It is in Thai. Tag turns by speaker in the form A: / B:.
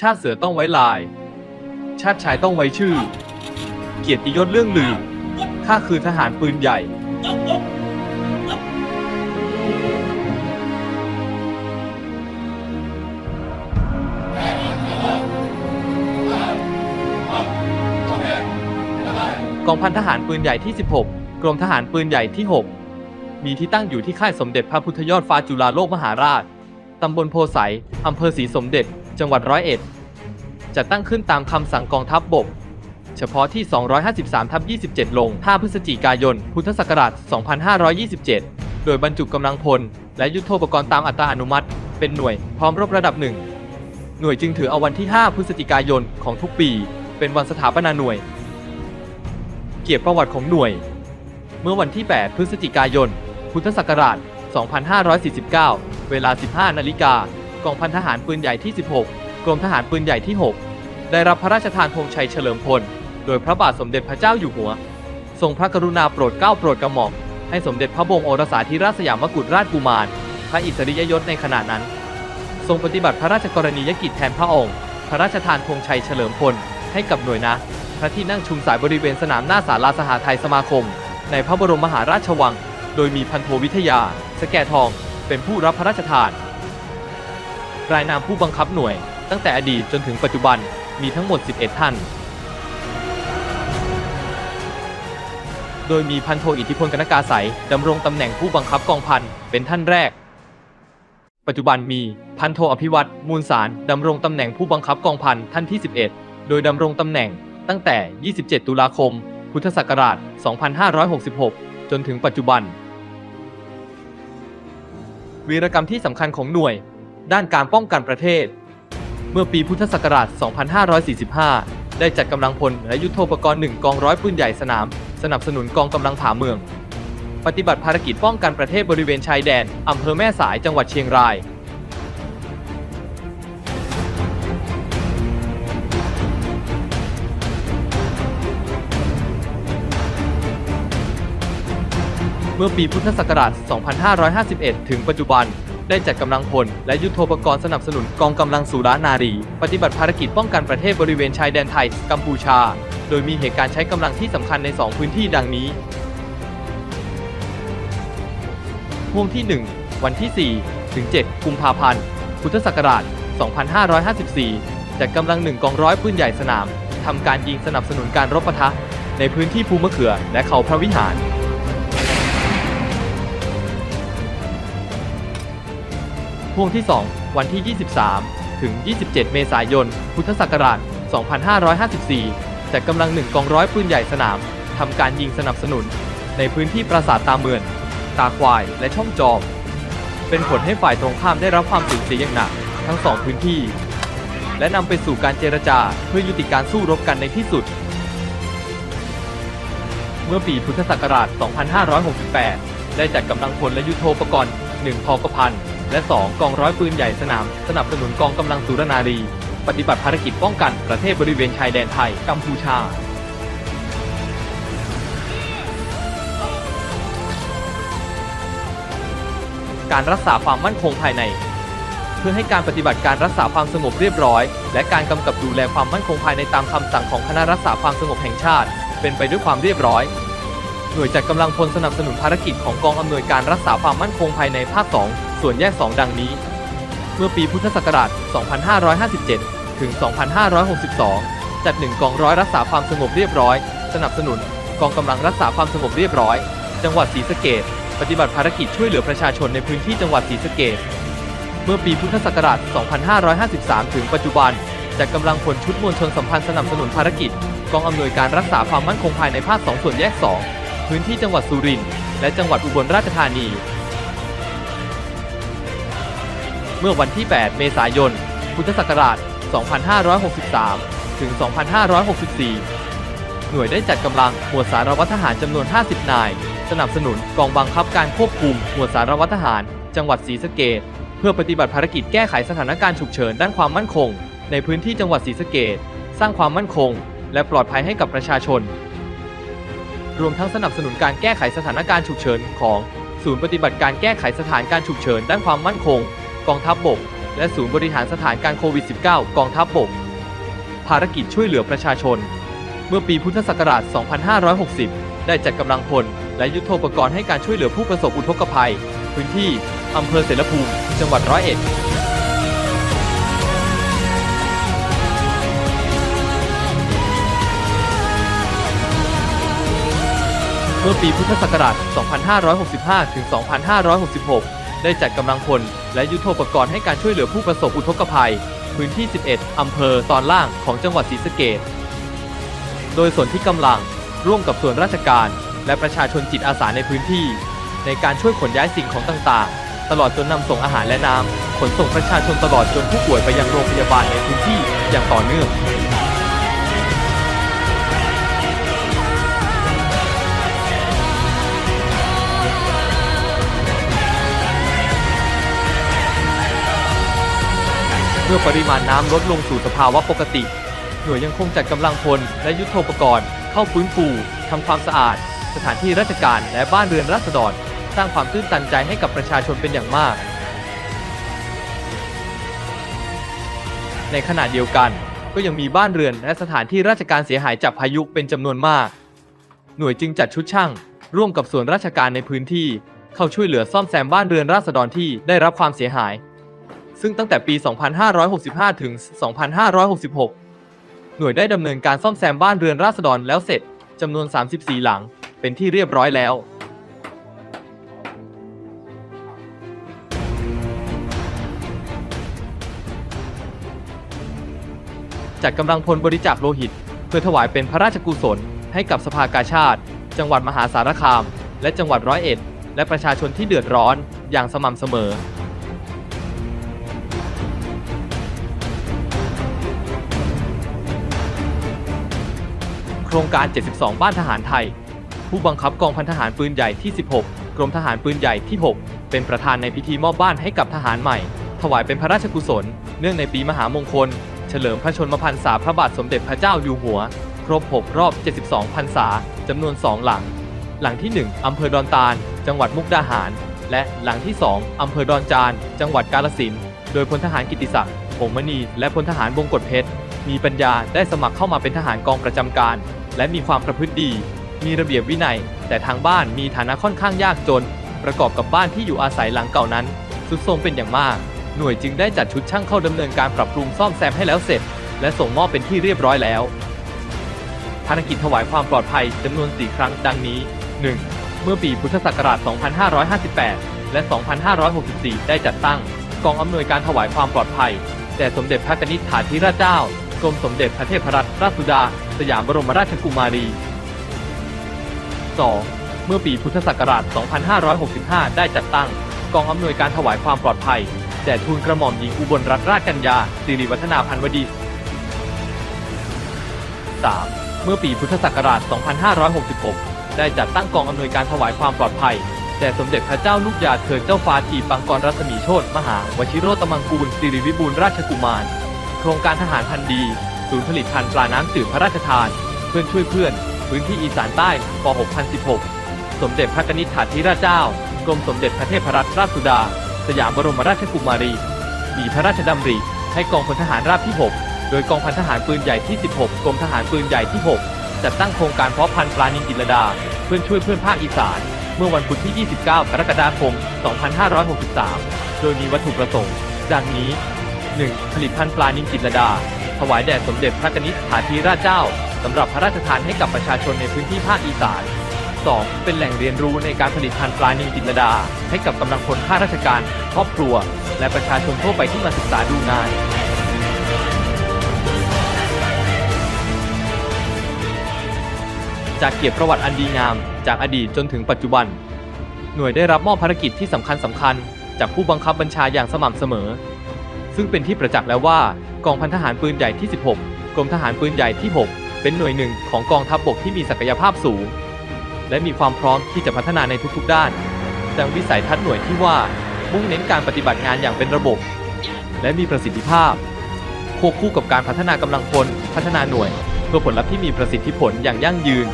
A: ชาติเสือต้องไว้ลาย ชาติชายต้องไว้ชื่อ เกียรติยศเรื่องลือข้าคือทหารปืนใหญ่ กองพันทหารปืนใหญ่ที่ 16 กรมทหารปืนใหญ่ที่ 6 มีที่ตั้งอยู่ที่ค่ายสมเด็จพระพุทธยอดฟ้าจุฬาโลกมหาราช ตำบลโพไสยอำเภอศรีสมเด็จ จังหวัดร้อยเอ็ดจะตั้งขึ้นตามคำสั่งกองทัพบบก เฉพาะที่ 253ทับ27 ลง 5 พฤศจิกายน พุทธศักราช 2527 โดยบรรจุกำลังพล และยุทโธปกรณ์ตามอัตราอนุมัติ เป็นหน่วยพร้อมรบระดับหนึ่ง หน่วยจึงถือเอาวันที่ 5 พฤศจิกายนของทุกปี เป็นวันสถาปนาหน่วย เกียรติประวัติของหน่วย เมื่อวันที่ 8 พฤศจิกายน พุทธศักราช 2549 เวลา 15 นาฬิกา กองพันทหารปืนใหญ่ที่ 16 กรมทหารปืนใหญ่ที่ 6 ได้รับพระราชทานธงชัยเฉลิมพล โดยพระบาทสมเด็จพระเจ้าอยู่หัว ทรงพระกรุณาโปรดเกล้าโปรดกระหม่อมให้สมเด็จพระบรมโอรสาธิราชสยามกุฎราชกุมาร พระอิสริยยศในขณะนั้น ทรงปฏิบัติพระราชกรณียกิจแทนพระองค์ พระราชทานธงชัยเฉลิมพลให้กับหน่วยนะพระที่นั่งชุมสายบริเวณสนามหน้าศาลาสหทัยสมาคม ในพระบรมมหาราชวัง โดยมีพันโทวิทยา สแกทอง เป็นผู้รับพระราชทาน รายนามผู้บังคับหน่วย ตั้งแต่อดีตจนถึงปัจจุบันมีทั้งหมด 11 ท่าน โดยมีพันโทอิทธิพลกนกาสายดำรงตำแหน่งผู้บังคับกองพันเป็นท่านแรก ปัจจุบันมีพันโทอภิวัตมูลสารดำรงตำแหน่งผู้บังคับกองพันท่านที่ 11 โดยดำรงตำแหน่งตั้งแต่ 27 ตุลาคม พุทธศักราช 2566 จนถึงปัจจุบัน วีรกรรมที่สำคัญของหน่วย ด้านการป้องกันประเทศ เมื่อปีพุทธศักราช 2545 ได้จัดกำลังพลและยุทโธปกรณ์หนึ่งกองร้อยปืนใหญ่สนาม สนับสนุนกองกำลังผาเมือง ปฏิบัติภารกิจป้องกันประเทศบริเวณชายแดนอำเภอแม่สายจังหวัดเชียงรายเมื่อปีพุทธศักราช 2551 ถึงปัจจุบัน ได้จัดกำลังพล และยุทโธปกรณ์สนับสนุนกองกำลังสุรานารี ปฏิบัติภารกิจป้องกันประเทศบริเวณชายแดนไทยกัมพูชา โดยมีเหตุการณ์ใช้กำลังที่สำคัญใน 2 พื้นที่ดังนี้ห่วงที่ 1 วันที่ 4 ถึง 7 กุมภาพันธ์ พุทธศักราช 2554 จัดกำลังหนึ่งกองร้อยปืนใหญ่สนามทำการยิงสนับสนุนการรบปะทะ ในพื้นที่ภูมะเขือและเขาพระวิหาร ห่วงที่ 2 วันที่ 23 ถึง 27 เมษายน พุทธศักราช 2554จัดกำลังหนึ่งกองร้อยปืนใหญ่สนามทำการยิงสนับสนุน ในพื้นที่ปราสาทตาเมือน ตาควายและช่องจอม เป็นผลให้ฝ่ายตรงข้ามได้รับความสูญเสียอย่างหนัก ทั้งสองพื้นที่ และนำไปสู่การเจรจาเพื่อยุติการสู้รบกันในที่สุด เมื่อปีพุทธศักราช 2568 ได้จัดกำลังพลและยุทโธปกรณ์1พกพัน และ 2 กองร้อยปืนใหญ่สนาม สนับสนุนกองกำลังสุรนารี ปฏิบัติภารกิจป้องกันประเทศบริเวณชายแดนไทยกัมพูชาการรักษาความมั่นคงภายใน เพื่อให้การปฏิบัติการรักษาความสงบเรียบร้อย และการกำกับดูแลความมั่นคงภายในตามคำสั่งของคณะรักษาความสงบแห่งชาติ เป็นไปด้วยความเรียบร้อย หน่วยจัดกำลังพลสนับสนุนภารกิจของกองอำนวยการรักษาความมั่นคงภายในภาค 2 ส่วนแยก 2 ดังนี้ เมื่อปีพุทธศักราช 2557 ถึง 2562 จัดหนึ่งกองร้อยรักษาความสงบเรียบร้อย สนับสนุน กองกำลังรักษาความสงบเรียบร้อย จังหวัดศรีสะเกษปฏิบัติภารกิจช่วยเหลือประชาชนในพื้นที่จังหวัดศรีสะเกษเมื่อปีพุทธศักราช 2553 ถึงปัจจุบันจัดกำลังพลชุดมวลชนสัมพันธ์สนับสนุนภารกิจ กองอำนวยการรักษาความมั่นคงภายในภาค 2 ส่วนแยก 2 พื้นที่จังหวัดสุรินทร์และจังหวัดอุบลราชธานี เมื่อวันที่ 8 เมษายน พุทธศักราช 2563 ถึง 2564 หน่วยได้จัดกำลังหมวดสารวัตรทหารจำนวน 50 นาย สนับสนุนกองบังคับการควบคุมหมวดสารวัตรทหาร จังหวัดศรีสะเกษเพื่อปฏิบัติภารกิจแก้ไขสถานการณ์ฉุกเฉินด้านความมั่นคง ในพื้นที่จังหวัดศรีสะเกษสร้างความมั่นคง และปลอดภัยให้กับประชาชน รวมทั้งสนับสนุนการแก้ไขสถานการณ์ฉุกเฉินของศูนย์ปฏิบัติการแก้ไขสถานการณ์ฉุกเฉินด้านความมั่นคง กองทัพบบก และศูนย์บริหารสถานการณ์โควิด -19 กองทัพบบก ภารกิจช่วยเหลือประชาชน เมื่อปีพุทธศักราช 2560 ได้จัดกำลังพล และยุทโธปกรณ์ให้การช่วยเหลือผู้ประสบอุทกภัย พื้นที่อำเภอเสรภูมิ จังหวัดร้อยเอ็ดเมื่อปีพุทธศักราช 2565 ถึง 2566 ได้จัดกำลังพลและยุทโธปกรณ์ให้การช่วยเหลือผู้ประสบอุทกภัย พื้นที่ 11 อำเภอตอนล่างของจังหวัดศรีสะเกษโดยส่วนที่กำลังร่วมกับส่วนราชการ และประชาชนจิตอาสาในพื้นที่ ในการช่วยขนย้ายสิ่งของต่างๆ ตลอดจนนำส่งอาหารและน้ำขนส่งประชาชนตลอดจนผู้ป่วยไปยังโรงพยาบาลในพื้นที่อย่างต่อเนื่อง มื่อปริมาณน้ำลดลงสู่สภาวะปกติ หน่วยยังคงจัดกำลังพลและยุทโธปกรณ์ เข้าฟื้นฟูทำความสะอาด สถานที่ราชการและบ้านเรือนราษฎร สร้างความตื้นตันใจให้กับประชาชนเป็นอย่างมาก ในขณะเดียวกัน ก็ยังมีบ้านเรือนและสถานที่ราชการเสียหายจากพายุเป็นจำนวนมาก หน่วยจึงจัดชุดช่าง ร่วมกับส่วนราชการในพื้นที่ เข้าช่วยเหลือซ่อมแซมบ้านเรือนราษฎรที่ได้รับความเสียหาย ซึ่งตั้งแต่ปี 2565 ถึง 2566 หน่วยได้ดำเนินการซ่อมแซมบ้านเรือนราษฎรแล้วเสร็จจำนวน 34 หลัง เป็นที่เรียบร้อยแล้ว จัดกำลังพลบริจาคโลหิต เพื่อถวายเป็นพระราชกุศล ให้กับสภากาชาติ จังหวัดมหาสารคาม และจังหวัดร้อยเอ็ด และประชาชนที่เดือดร้อนอย่างสม่ำเสมอ ครงการ 72 บ้านทหารไทย ผู้บังคับกองพันทหารปืนใหญ่ที่ 16 กรมทหารปืนใหญ่ที่ 6 เป็นประธานในพิธีมอบบ้านให้กับทหารใหม่ ถวายเป็นพระราชกุศล เนื่องในปีมหามงคล เฉลิมพระชนมพรรษาพระบาทสมเด็จพระเจ้าอยู่หัว ครบ 6 รอบ 72 พรรษาจำนวน 2 หลัง หลังที่ 1 อำเภอดอนตาล จังหวัดมุกดาหาร และหลังที่ 2 อำเภอดอนจาน จังหวัดกาฬสินธุ์โดยพลทหารกิติศักดิ์หงมณี และพลทหารบงกฎเพชร มีปัญญาได้สมัครเข้ามาเป็นทหารกองประจำการ และมีความประพฤติดี มีระเบียบวินัย แต่ทางบ้านมีฐานะค่อนข้างยากจน ประกอบกับบ้านที่อยู่อาศัยหลังเก่านั้นทรุดโทรมเป็นอย่างมาก หน่วยจึงได้จัดชุดช่างเข้าดำเนินการปรับปรุงซ่อมแซมให้แล้วเสร็จ และส่งมอบเป็นที่เรียบร้อยแล้วภารกิจถวายความปลอดภัยจำนวน 4 ครั้งดังนี้ 1. เมื่อปีพุทธศักราช 2558 และ 2564 ได้จัดตั้ง กองอำนวยการถวายความปลอดภัยแด่สมเด็จพระนิษฐาธิราชเจ้ากรมสมเด็จพระเทพรัตนราชสุดา สยามบรมราชกุมารี 2. เมื่อปีพุทธศักราช 2565 ได้จัดตั้ง กองอำนวยการถวายความปลอดภัยแด่ทูลกระหม่อมหญิงอุบลรัตนราชกัญญาสิริวัฒนาพันวดี 3. เมื่อปีพุทธศักราช 2566 ได้จัดตั้งกองอำนวยการถวายความปลอดภัยแด่สมเด็จพระเจ้าลูกยาเธอเจ้าฟ้าทีปังกรรัศมีโชตมหาวชิโรตมังกูลสิริวิบูลราชกุมาร โครงการทหารพันธ์ดี ศูนย์ผลิตภัณฑ์ปลาน้ำจืดพระราชทาน เพื่อนช่วยเพื่อน พื้นที่อีสานใต้ป 6016 สมเด็จพระนิษฐาธิราชเจ้า กรมสมเด็จพระเทพรัตนราชสุดา สยามบรมราชกุมารี มีพระราชดำริให้กองพลทหารราบที่ 6 โดยกองพันทหารปืนใหญ่ที่ 16 กรมทหารปืนใหญ่ที่ 6 จัดตั้งโครงการเพาะพันธุ์ปลานินจิรลดา เพื่อช่วยเพื่อนภาคอีสาน เมื่อวันพุธที่ 29 กรกฎาคม 2563 โดยมีวัตถุประสงค์ ดังนี้ 1. ผลิตพันธุ์ปลานินจิตรลดา ถวายแด่สมเด็จพระกนิษฐาธิราชเจ้าสำหรับพระราชทานให้กับประชาชนในพื้นที่ภาคอีสาน 2. เป็นแหล่งเรียนรู้ในการผลิตพันธุ์ปลานิลจิตรดา ให้กับกำลังพลข้าราชการ ครอบครัว และประชาชนทั่วไปที่มาศึกษาดูงาน จากเกียรติประวัติอันดีงาม จากอดีตจนถึงปัจจุบัน หน่วยได้รับมอบภารกิจที่สำคัญสำคัญ จากผู้บังคับบัญชาอย่างสม่ำเสมอ ซึ่งเป็นที่ประจักษ์แล้วว่า กองพันทหารปืนใหญ่ที่ 16 กรมทหารปืนใหญ่ที่ 6 เป็นหน่วยหนึ่งของกองทัพบบกที่มีศักยภาพสูง และมีความพร้อมที่จะพัฒนาในทุกๆด้าน ดังวิสัยทัศน์หน่วยที่ว่ามุ่งเน้นการปฏิบัติงานอย่างเป็นระบบ และมีประสิทธิภาพ ควบคู่กับการพัฒนากำลังพล พัฒนาหน่วย เพื่อผลลัพธ์ที่มีประสิทธิผลอย่างยั่งยืน